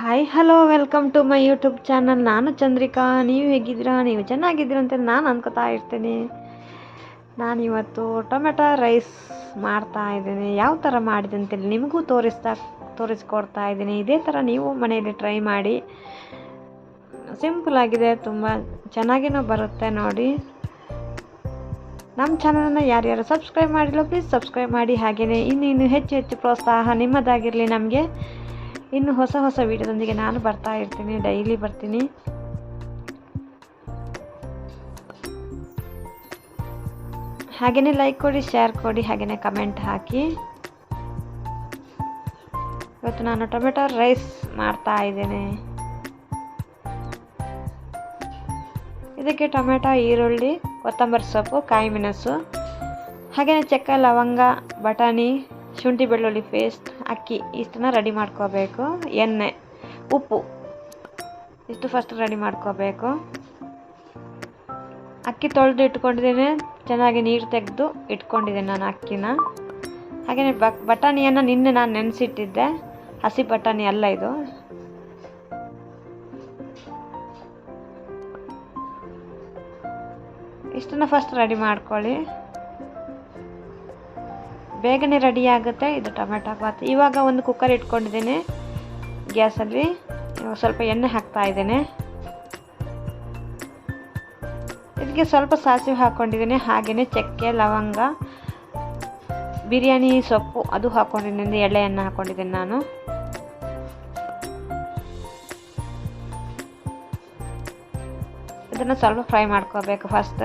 Hi hello welcome to my YouTube channel ನಾನು ಚಂದ್ರಿಕಾ. ನೀವು ಹೇಗಿದ್ದೀರಾ? ನೀವು ಚೆನ್ನಾಗಿದ್ದೀರಾ ಅಂತ ನಾನು ಅನ್ಕೋತಾ ಇರ್ತೀನಿ. ನಾನಿವತ್ತು ಟೊಮೆಟೊ ರೈಸ್ ಮಾಡ್ತಾ ಇದ್ದೀನಿ. ಯಾವ ಥರ ಮಾಡಿದೆ ಅಂತೇಳಿ ನಿಮಗೂ ತೋರಿಸ್ತಾ, ತೋರಿಸ್ಕೊಡ್ತಾ ಇದ್ದೀನಿ. ಇದೇ ಥರ ನೀವು ಮನೆಯಲ್ಲಿ ಟ್ರೈ ಮಾಡಿ. ಸಿಂಪಲ್ ಆಗಿದೆ, ತುಂಬ ಚೆನ್ನಾಗಿನೂ ಬರುತ್ತೆ ನೋಡಿ. ನಮ್ಮ ಚಾನಲನ್ನು ಯಾರ್ಯಾರು ಸಬ್ಸ್ಕ್ರೈಬ್ ಮಾಡಿಲ್ಲ ಪ್ಲೀಸ್ ಸಬ್ಸ್ಕ್ರೈಬ್ ಮಾಡಿ. ಹಾಗೆಯೇ ಇನ್ನು ಇನ್ನು ಹೆಚ್ಚು ಹೆಚ್ಚು ಪ್ರೋತ್ಸಾಹ ನಿಮ್ಮದಾಗಿರಲಿ ನಮಗೆ. ಇನ್ನು ಹೊಸ ಹೊಸ ವೀಡಿಯೋದೊಂದಿಗೆ ನಾನು ಬರ್ತಾ ಇರ್ತೀನಿ, ಡೈಲಿ ಬರ್ತೀನಿ. ಹಾಗೆಯೇ ಲೈಕ್ ಕೊಡಿ ಶೇರ್ ಕೊಡಿ ಹಾಗೆಯೇ ಕಮೆಂಟ್ ಹಾಕಿ. ಇವತ್ತು ನಾನು ಟೊಮೆಟೊ ರೈಸ್ ಮಾಡ್ತಾ ಇದ್ದೇನೆ. ಇದಕ್ಕೆ ಟೊಮೆಟೊ, ಈರುಳ್ಳಿ, ಕೊತ್ತಂಬರಿ ಸೊಪ್ಪು, ಕಾಯಿ ಮೆಣಸು ಹಾಗೆಯೇ ಚಕ್ಕೆ, ಲವಂಗ, ಬಟಾಣಿ ಶುಂಠಿ ಬೆಳ್ಳುಳ್ಳಿ ಪೇಸ್ಟ್ ಅಕ್ಕಿ ಇಷ್ಟನ್ನ ರೆಡಿ ಮಾಡ್ಕೋಬೇಕು. ಎಣ್ಣೆ, ಉಪ್ಪು, ಇಷ್ಟು ಫಸ್ಟ್ ರೆಡಿ ಮಾಡ್ಕೋಬೇಕು. ಅಕ್ಕಿ ತೊಳೆದು ಇಟ್ಕೊಂಡಿದ್ದೀನಿ. ಚೆನ್ನಾಗಿ ನೀರು ತೆಗೆದು ಇಟ್ಕೊಂಡಿದ್ದೀನಿ ನಾನು ಅಕ್ಕಿನ. ಹಾಗೆಯೇ ಬಕ್ ಬಟಾಣಿಯನ್ನು ನಿನ್ನೆ ನಾನು ನೆನೆಸಿಟ್ಟಿದ್ದೆ. ಹಸಿ ಬಟಾಣಿ ಅಲ್ಲ ಇದು. ಇಷ್ಟನ್ನು ಫಸ್ಟ್ ರೆಡಿ ಮಾಡ್ಕೊಳ್ಳಿ. ಬೇಗನೆ ರೆಡಿ ಆಗುತ್ತೆ. ಇದು ಟೊಮೆಟೊ ಬಾತ್. ಇವಾಗ ಒಂದು ಕುಕ್ಕರ್ ಇಟ್ಕೊಂಡಿದ್ದೀನಿ. ಗ್ಯಾಸಲ್ಲಿ. ಸ್ವಲ್ಪ ಎಣ್ಣೆ ಹಾಕ್ತಾ ಇದ್ದೇನೆ. ಇದಕ್ಕೆ ಸ್ವಲ್ಪ ಸಾಸಿವೆ ಹಾಕ್ಕೊಂಡಿದ್ದೀನಿ ಹಾಗೆಯೇ ಚಕ್ಕೆ, ಲವಂಗ, ಬಿರಿಯಾನಿ, ಸೊಪ್ಪು ಅದು ಹಾಕ್ಕೊಂಡಿದ್ದೀನಿ ಎಳೆಯನ್ನು ಹಾಕ್ಕೊಂಡಿದ್ದೀನಿ ನಾನು. ಇದನ್ನು ಸ್ವಲ್ಪ ಫ್ರೈ ಮಾಡ್ಕೋಬೇಕು ಫಸ್ಟ್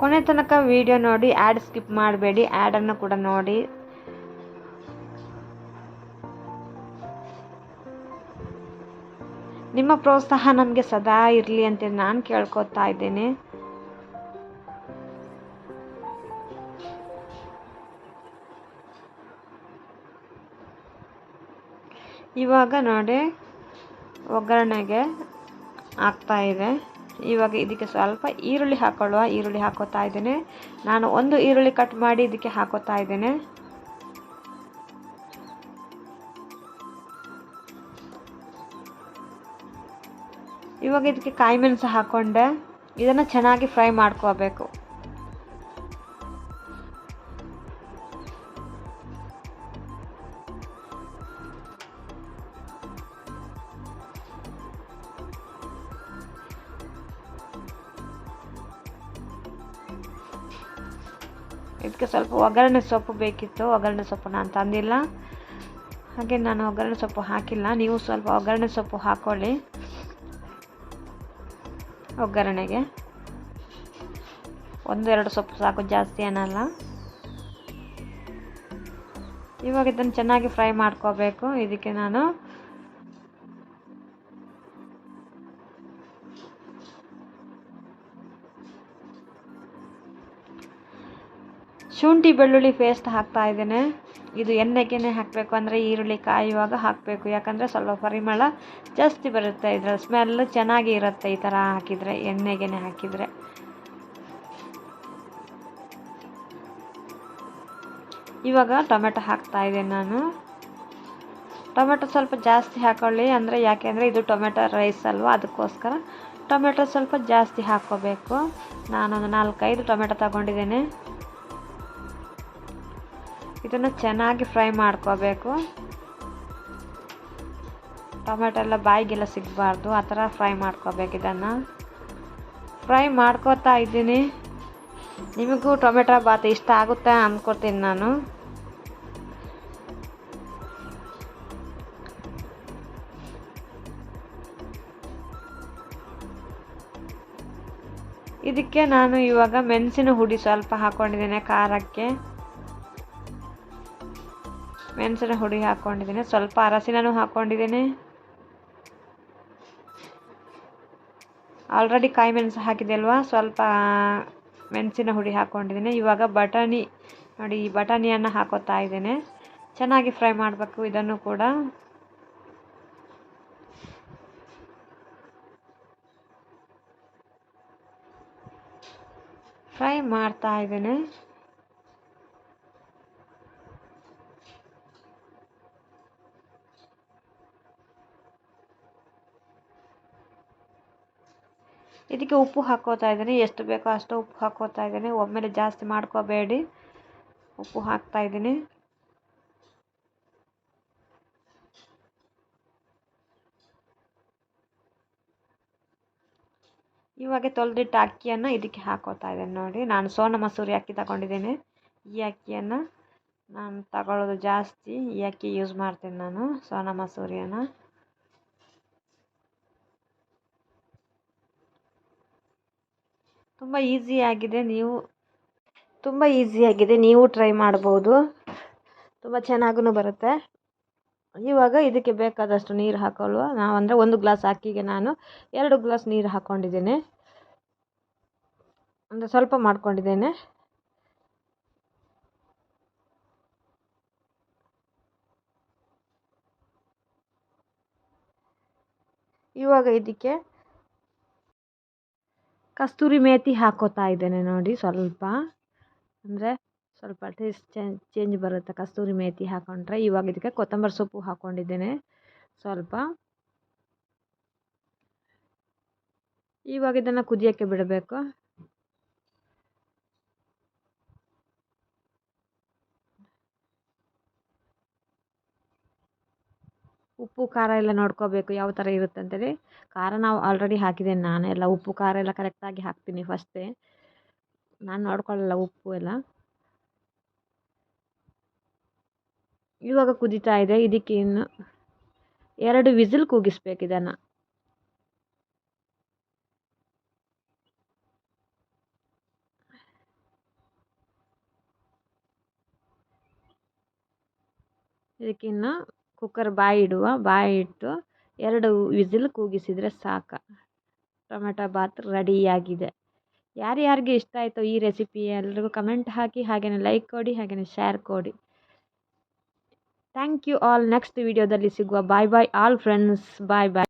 ಕೊನೆ ತನಕ ವಿಡಿಯೋ ನೋಡಿ ಆ್ಯಡ್ ಸ್ಕಿಪ್ ಮಾಡಬೇಡಿ ಆ್ಯಡನ್ನು ಕೂಡ ನೋಡಿ. ನಿಮ್ಮ ಪ್ರೋತ್ಸಾಹ ನಮಗೆ ಸದಾ ಇರಲಿ ಅಂತ ನಾನು ಕೇಳ್ಕೊತಾ ಇದ್ದೇನೆ. ಇವಾಗ ನೋಡಿ, ಒಗ್ಗರಣೆಗೆ ಆಗ್ತಾ ಇವಾಗ ಇದಕ್ಕೆ ಸ್ವಲ್ಪ ಈರುಳ್ಳಿ ಹಾಕೊಳ್ಳುವ, ಈರುಳ್ಳಿ ಹಾಕೋತಾ ಇದ್ದೇನೆ. ನಾನು ಒಂದು ಈರುಳ್ಳಿ ಕಟ್ ಮಾಡಿ ಇದಕ್ಕೆ ಹಾಕೋತಾ ಇದ್ದೇನೆ. ಇವಾಗ ಇದಕ್ಕೆ ಕಾಯಿ ಮೆಣಸು ಹಾಕೊಂಡೆ. ಇದನ್ನು ಚೆನ್ನಾಗಿ ಫ್ರೈ ಮಾಡ್ಕೋಬೇಕು. ಇದಕ್ಕೆ ಸ್ವಲ್ಪ ಒಗ್ಗರಣೆ ಸೊಪ್ಪು ಬೇಕಿತ್ತು. ಒಗ್ಗರಣೆ ಸೊಪ್ಪು ನಾನು ತಂದಿಲ್ಲ. ಹಾಗೆ ನಾನು ಒಗ್ಗರಣೆ ಸೊಪ್ಪು ಹಾಕಿಲ್ಲ. ನೀವು ಸ್ವಲ್ಪ ಒಗ್ಗರಣೆ ಸೊಪ್ಪು ಹಾಕ್ಕೊಳ್ಳಿ ಒಗ್ಗರಣೆಗೆ. ಒಂದು ಎರಡು ಸೊಪ್ಪು ಸಾಕು, ಜಾಸ್ತಿ ಏನಲ್ಲ. ಇವಾಗ ಇದನ್ನು ಚೆನ್ನಾಗಿ ಫ್ರೈ ಮಾಡ್ಕೋಬೇಕು. ಇದಕ್ಕೆ ನಾನು ಶುಂಠಿ ಬೆಳ್ಳುಳ್ಳಿ ಪೇಸ್ಟ್ ಹಾಕ್ತಾ ಇದ್ದೇನೆ. ಇದು ಎಣ್ಣೆಗೆನೆ ಹಾಕಬೇಕು ಅಂದರೆ ಈರುಳ್ಳಿ ಕಾಯುವಾಗ ಹಾಕಬೇಕು. ಯಾಕಂದರೆ ಸ್ವಲ್ಪ ಪರಿಮಳ ಜಾಸ್ತಿ ಬರುತ್ತೆ. ಇದರ ಸ್ಮೆಲ್ ಚೆನ್ನಾಗಿ ಇರುತ್ತೆ ಈ ಥರ ಹಾಕಿದರೆ, ಎಣ್ಣೆಗೆನೆ ಹಾಕಿದರೆ. ಇವಾಗ ಟೊಮೆಟೊ ಹಾಕ್ತಾ ಇದ್ದೇನೆ ನಾನು. ಟೊಮೆಟೊ ಸ್ವಲ್ಪ ಜಾಸ್ತಿ ಹಾಕೊಳ್ಳಿ ಅಂದರೆ ಯಾಕೆಂದರೆ ಇದು ಟೊಮೆಟೊ ರೈಸ್ ಅಲ್ವಾ? ಅದಕ್ಕೋಸ್ಕರ ಟೊಮೆಟೊ ಸ್ವಲ್ಪ ಜಾಸ್ತಿ ಹಾಕ್ಕೋಬೇಕು. ನಾನೊಂದು ನಾಲ್ಕೈದು ಟೊಮೆಟೊ ತಗೊಂಡಿದ್ದೇನೆ. ಇದನ್ನು ಚೆನ್ನಾಗಿ ಫ್ರೈ ಮಾಡ್ಕೋಬೇಕು. ಟೊಮೆಟೊ ಎಲ್ಲ ಬಾಯಿಗೆಲ್ಲ ಸಿಗಬಾರ್ದು, ಆ ಥರ ಫ್ರೈ ಮಾಡ್ಕೋಬೇಕು ಇದನ್ನು. ಫ್ರೈ ಮಾಡ್ಕೋತಾ ಇದ್ದೀನಿ. ನಿಮಗೂ ಟೊಮೆಟೊ ಬಾತ್ ಇಷ್ಟ ಆಗುತ್ತೆ ಅಂದ್ಕೊತೀನಿ ನಾನು. ಇದಕ್ಕೆ ನಾನು ಇವಾಗ ಮೆಣಸಿನ ಹುಡಿ ಸ್ವಲ್ಪ ಹಾಕ್ಕೊಂಡಿದ್ದೇನೆ ಖಾರಕ್ಕೆ. ಮೆಣಸಿನ ಹುಡಿ ಹಾಕ್ಕೊಂಡಿದ್ದೀನಿ. ಸ್ವಲ್ಪ ಅರಸಿನೂ ಹಾಕ್ಕೊಂಡಿದ್ದೀನಿ. ಆಲ್ರೆಡಿ ಕಾಯಿ ಮೆಣಸು ಹಾಕಿದೆ ಅಲ್ವಾ ಸ್ವಲ್ಪ ಮೆಣಸಿನ ಹುಡಿ ಹಾಕ್ಕೊಂಡಿದ್ದೀನಿ. ಇವಾಗ ಬಟಾಣಿ, ನೋಡಿ, ಈ ಬಟಾಣಿಯನ್ನು ಹಾಕೋತಾ ಇದ್ದೇನೆ. ಚೆನ್ನಾಗಿ ಫ್ರೈ ಮಾಡಬೇಕು ಇದನ್ನು ಕೂಡ. ಫ್ರೈ ಮಾಡ್ತಾ ಇದ್ದೇನೆ. ಇದಕ್ಕೆ ಉಪ್ಪು ಹಾಕೋತಾ ಇದ್ದೀನಿ. ಎಷ್ಟು ಬೇಕೋ ಅಷ್ಟು ಉಪ್ಪು ಹಾಕೋತಾ ಇದ್ದೀನಿ. ಒಮ್ಮೆಲೆ ಜಾಸ್ತಿ ಮಾಡ್ಕೋಬೇಡಿ. ಉಪ್ಪು ಹಾಕ್ತಾ ಇದ್ದೀನಿ. ಇವಾಗ ತೊಳೆದಿಟ್ಟ ಅಕ್ಕಿಯನ್ನು ಇದಕ್ಕೆ ಹಾಕೋತಾ ಇದ್ದೇನೆ ನೋಡಿ. ನಾನು ಸೋನ ಮಸೂರಿ ಅಕ್ಕಿ ತಗೊಂಡಿದ್ದೀನಿ. ಈ ಅಕ್ಕಿಯನ್ನು ನಾನು ತಗೊಳ್ಳೋದು ಜಾಸ್ತಿ. ಈ ಅಕ್ಕಿ ಯೂಸ್ ಮಾಡ್ತೀನಿ ನಾನು, ಸೋನ ಮಸೂರಿಯನ್ನು. ತುಂಬ ಈಸಿಯಾಗಿದೆ ನೀವು, ತುಂಬ ಈಸಿಯಾಗಿದೆ ನೀವು ಟ್ರೈ ಮಾಡ್ಬೋದು. ತುಂಬ ಚೆನ್ನಾಗೂ ಬರುತ್ತೆ. ಇವಾಗ ಇದಕ್ಕೆ ಬೇಕಾದಷ್ಟು ನೀರು ಹಾಕೊಳ್ಳುವ ನಾವು ಅಂದರೆ ಒಂದು ಗ್ಲಾಸ್ ಅಕ್ಕಿಗೆ ನಾನು ಎರಡು ಗ್ಲಾಸ್ ನೀರು ಹಾಕ್ಕೊಂಡಿದ್ದೀನಿ ಅಂದರೆ ಸ್ವಲ್ಪ ಮಾಡ್ಕೊಂಡಿದ್ದೇನೆ. ಇವಾಗ ಇದಕ್ಕೆ ಕಸ್ತೂರಿ ಮೇತಿ ಹಾಕೋತಾ ಇದ್ದೇನೆ ನೋಡಿ ಸ್ವಲ್ಪ. ಅಂದರೆ ಸ್ವಲ್ಪ ಟೇಸ್ಟ್ ಚೇಂಜ್ ಚೇಂಜ್ ಬರುತ್ತೆ ಕಸ್ತೂರಿ ಮೇತಿ ಹಾಕೊಂಡ್ರೆ. ಇವಾಗ ಇದಕ್ಕೆ ಕೊತ್ತಂಬರಿ ಸೊಪ್ಪು ಹಾಕ್ಕೊಂಡಿದ್ದೇನೆ ಸ್ವಲ್ಪ. ಇವಾಗ ಇದನ್ನು ಕುದಿಯೋಕ್ಕೆ ಬಿಡಬೇಕು. ಉಪ್ಪು, ಖಾರ ಎಲ್ಲ ನೋಡ್ಕೋಬೇಕು ಯಾವ ಥರ ಇರುತ್ತೆ ಅಂತೇಳಿ. ಖಾರ ನಾವು ಆಲ್ರೆಡಿ ಹಾಕಿದ್ದೇನೆ ನಾನು ಎಲ್ಲ ಉಪ್ಪು, ಖಾರ ಎಲ್ಲ ಕರೆಕ್ಟಾಗಿ ಹಾಕ್ತೀನಿ ಫಸ್ಟೇ ನಾನು ನೋಡ್ಕೊಳ್ಳಲ್ಲ ಉಪ್ಪು ಎಲ್ಲ. ಇವಾಗ ಕುದೀತಾ ಇದೆ, ಇದಕ್ಕೆ ಇನ್ನು ಎರಡು ವಿಸಿಲ್ ಕೂಗಿಸ್ಬೇಕು ಇದನ್ನು. ಇದಕ್ಕಿನ್ನು ಕುಕ್ಕರ್ ಬಾಯಿ ಇಡುವ, ಬಾಯಿ ಇಟ್ಟು ಎರಡು ವಿಸಿಲ್ ಕೂಗಿಸಿದರೆ ಸಾಕು. ಟೊಮೆಟೊ ಬಾತ್ ರೆಡಿಯಾಗಿದೆ. ಯಾರ್ಯಾರಿಗೆ ಇಷ್ಟ ಆಯಿತೋ ಈ ರೆಸಿಪಿ ಎಲ್ರಿಗೂ ಕಮೆಂಟ್ ಹಾಕಿ ಹಾಗೆಯೇ ಲೈಕ್ ಕೊಡಿ ಹಾಗೆಯೇ ಶೇರ್ ಕೊಡಿ. Thank you all. ನೆಕ್ಸ್ಟ್ ವಿಡಿಯೋದಲ್ಲಿ ಸಿಗುವ ಬಾಯ್ ಬಾಯ್ ಆಲ್ ಫ್ರೆಂಡ್ಸ್. ಬಾಯ್ ಬಾಯ್.